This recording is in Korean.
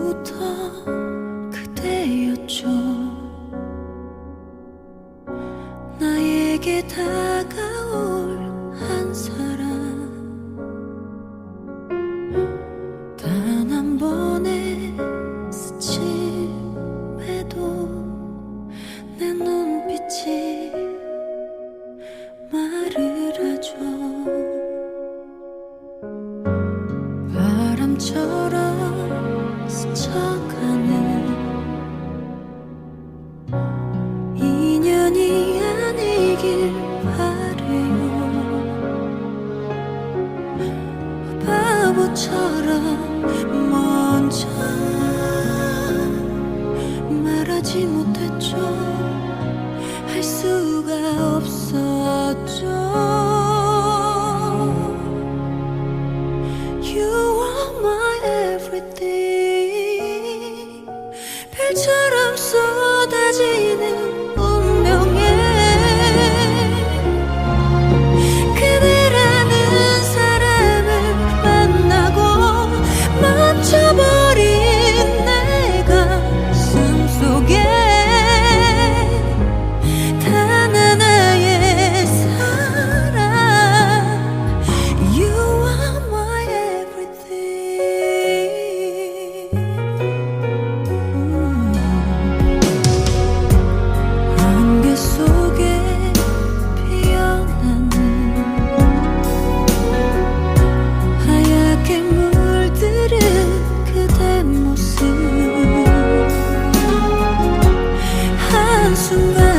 처음부터 그대였죠. 나에게 다가올 한 사람 단 한 번의 스침에도 내 눈빛이 말을 하죠. 바람처럼 스쳐가는 인연이 아니길 바래요. 바보처럼 먼저 말하지 못했죠. 할 수가 없었죠